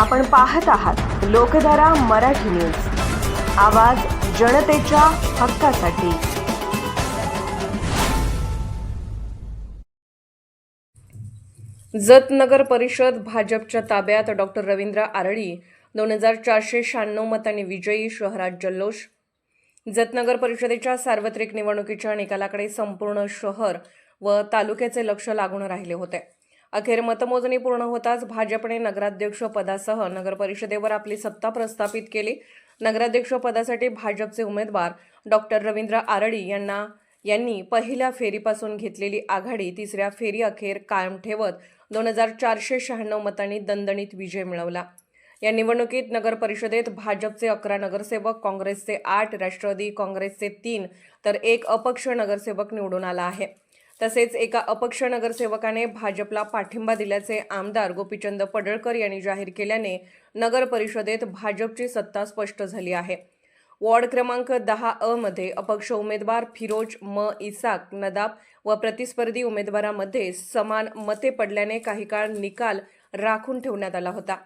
आपण पाहत आहात लोकधारा मराठी न्यूज. आवाज जनतेच्या हक्कासाठी. जत नगर परिषद भाजपच्या ताब्यात डॉक्टर रवींद्र आरळी दोन हजार चारशे शहाण्णव मतांनी विजयी शहरात जल्लोष. जतनगर परिषदेच्या सार्वत्रिक निवडणुकीच्या निकालाकडे संपूर्ण शहर व तालुक्याचे लक्ष लागून राहिले होते. अखेर मतमोजणी पूर्ण होताच भाजपने नगराध्यक्ष पदासह नगरपरिषदेवर आपली सत्ता प्रस्थापित केली. नगराध्यक्ष पदासाठी भाजपचे उमेदवार डॉक्टर रवींद्र आरडी यांना यांनी पहिल्या फेरीपासून घेतलेली आघाडी तिसऱ्या फेरी अखेर कायम ठेवत दोन हजार चारशे शहाण्णव मतांनी दणदणीत विजय मिळवला. या निवडणुकीत नगर परिषदेत भाजपचे अकरा नगरसेवक काँग्रेसचे आठ राष्ट्रवादी काँग्रेसचे तीन तर एक अपक्ष नगरसेवक निवडून आला आहे. तसेच एका अपक्ष नगरसेवकाने भाजपला पाठिंबा दिल्याचे आमदार गोपीचंद पडळकर यांनी जाहीर केल्याने नगर परिषदेत भाजपची सत्ता स्पष्ट झाली आहे. वॉर्ड क्रमांक दहा अ मध्ये अपक्ष उमेदवार फिरोज म इसाक नदाब व प्रतिस्पर्धी उमेदवारामध्ये समान मते पडल्याने काही काळ निकाल राखून ठेवण्यात आला होता.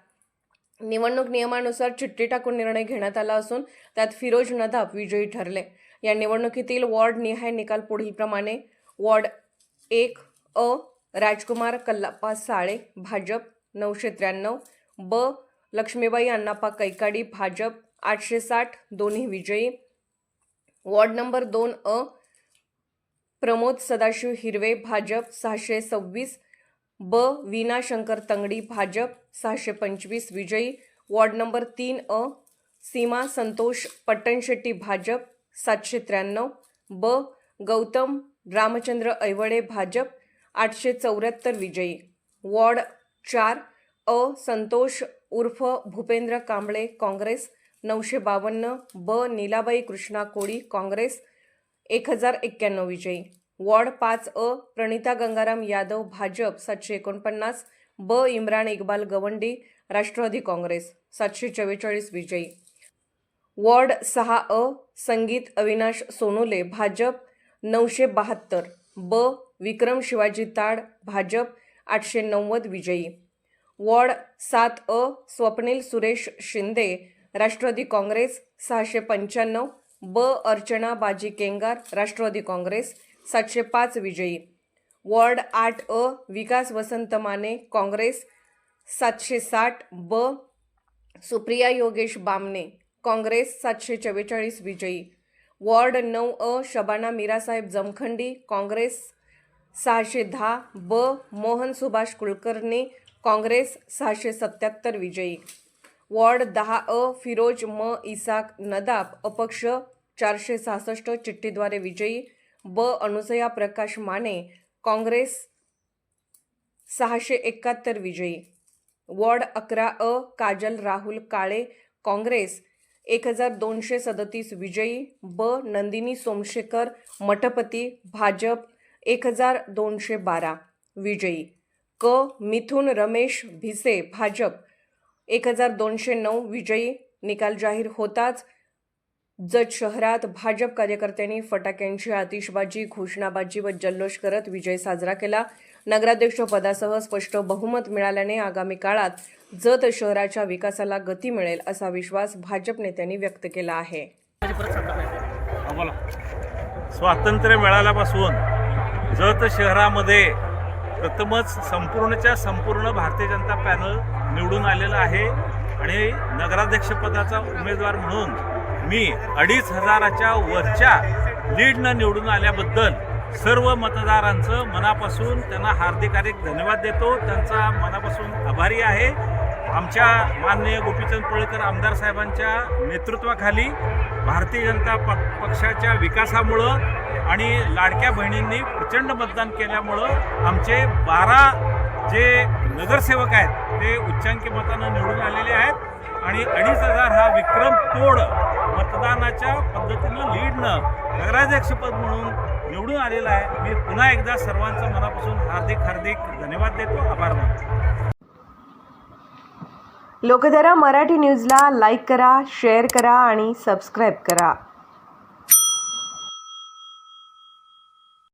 निवडणूक नियमानुसार चिठ्ठी टाकून निर्णय घेण्यात आला असून त्यात फिरोज नदाब विजयी ठरले. या निवडणुकीतील वॉर्ड निहाय निकाल पुढीलप्रमाणे. वॉर्ड एक अ राजकुमार कल्लाप्पा साळे भाजप नऊशे त्र्याण्णव ब लक्ष्मीबाई अण्णाप्पा कैकाडी भाजप आठशे साठ दोन्ही विजयी. वॉर्ड नंबर दोन अ प्रमोद सदाशिव हिरवे भाजप सहाशे सव्वीस ब वीना शंकर तंगडी भाजप सहाशे पंचवीस विजयी. वॉर्ड नंबर तीन अ सीमा संतोष पट्टणशेट्टी भाजप सातशे त्र्याण्णव ब गौतम रामचंद्र ऐवळे भाजप आठशे चौऱ्याहत्तर विजयी. वॉर्ड चार अ. संतोष उर्फ भूपेंद्र कांबळे काँग्रेस नऊशे बावन्न. ब. नीलाबाई कृष्णा कोळी काँग्रेस एक हजार एक्क्याण्णव विजयी. वॉर्ड पाच अ. प्रणिता गंगाराम यादव भाजप सातशे एकोणपन्नास. ब. इम्रान इक्बाल गवंडी राष्ट्रवादी काँग्रेस सातशे चव्वेचाळीस विजयी. वॉर्ड सहा अ. संगीत अविनाश सोनोले भाजप नऊशे बहात्तर. ब. विक्रम शिवाजी ताड भाजप आठशे नव्वद विजयी. वॉर्ड सात अ. स्वप्नील सुरेश शिंदे राष्ट्रवादी काँग्रेस सहाशे पंच्याण्णव. ब. अर्चना बाजी केंगार राष्ट्रवादी काँग्रेस सातशे पाच विजयी. वॉर्ड आठ अ. विकास वसंत माने काँग्रेस सातशे साठ. ब. सुप्रिया योगेश बामणे काँग्रेस सातशे चव्वेचाळीस विजयी. वॉर्ड नऊ अ शबाना मीरासाहेब जमखंडी काँग्रेस सहाशे दहा ब मोहन सुभाष कुलकर्णी काँग्रेस सहाशे सत्याहत्तर विजयी. वॉर्ड दहा अ फिरोज म इसाक नदाब अपक्ष चारशे सहासष्ट चिठ्ठीद्वारे विजयी. ब अनुसया प्रकाश माने काँग्रेस सहाशे एकाहत्तर विजयी. वॉर्ड अकरा अ काजल राहुल काळे काँग्रेस एक हजार दोनशे सदतीस विजयी ब. नंदिनी सोमशेखर मठपती भाजप एक हजार दोनशे बारा विजयी. क. मिथुन रमेश भिसे भाजप एक हजार दोनशे नऊ विजयी. निकाल जाहीर होताच जत शहरात भाजप कार्यकर्त्यांनी फटाक्यांची आतिषबाजी घोषणाबाजी व जल्लोष करत विजय साजरा केला. नगराध्यक्ष पदासह स्पष्ट बहुमत मिळाल्याने आगामी काळात जत शहराच्या विकासाला गती मिळेल असा विश्वास भाजप नेत्यांनी व्यक्त केला आहे. स्वातंत्र्य मिळाल्यापासून जत शहरामध्ये प्रथमच संपूर्णच्या संपूर्ण भारतीय जनता पॅनल निवडून आलेलं आहे. आणि नगराध्यक्षपदाचा उमेदवार म्हणून मी अडीच हजाराच्या वरच्या लीडनं निवडून आल्याबद्दल सर्व मतदारांचं मनापासून त्यांना हार्दिक हार्दिक धन्यवाद देतो. त्यांचा मनापासून आभारी आहे. आमच्या माननीय गोपीचंद पळकर आमदार साहेबांच्या नेतृत्वाखाली भारतीय जनता प पक्षाच्या विकासामुळं आणि लाडक्या बहिणींनी प्रचंड मतदान केल्यामुळं आमचे बारा जे नगरसेवक आहेत ते उच्चांकी मतानं निवडून आलेले आहेत. आणि अडीच हजार हा विक्रम तोड मतदानाच्या पद्धतीनं लीडनं नगराध्यक्षपद म्हणून निवडून आलेलं आहे. मी पुन्हा एकदा सर्वांचं मनापासून हार्दिक हार्दिक धन्यवाद देतो. आभार मानतो. लोकधारा मराठी न्यूजला लाईक करा शेअर करा आणि सबस्क्राईब करा.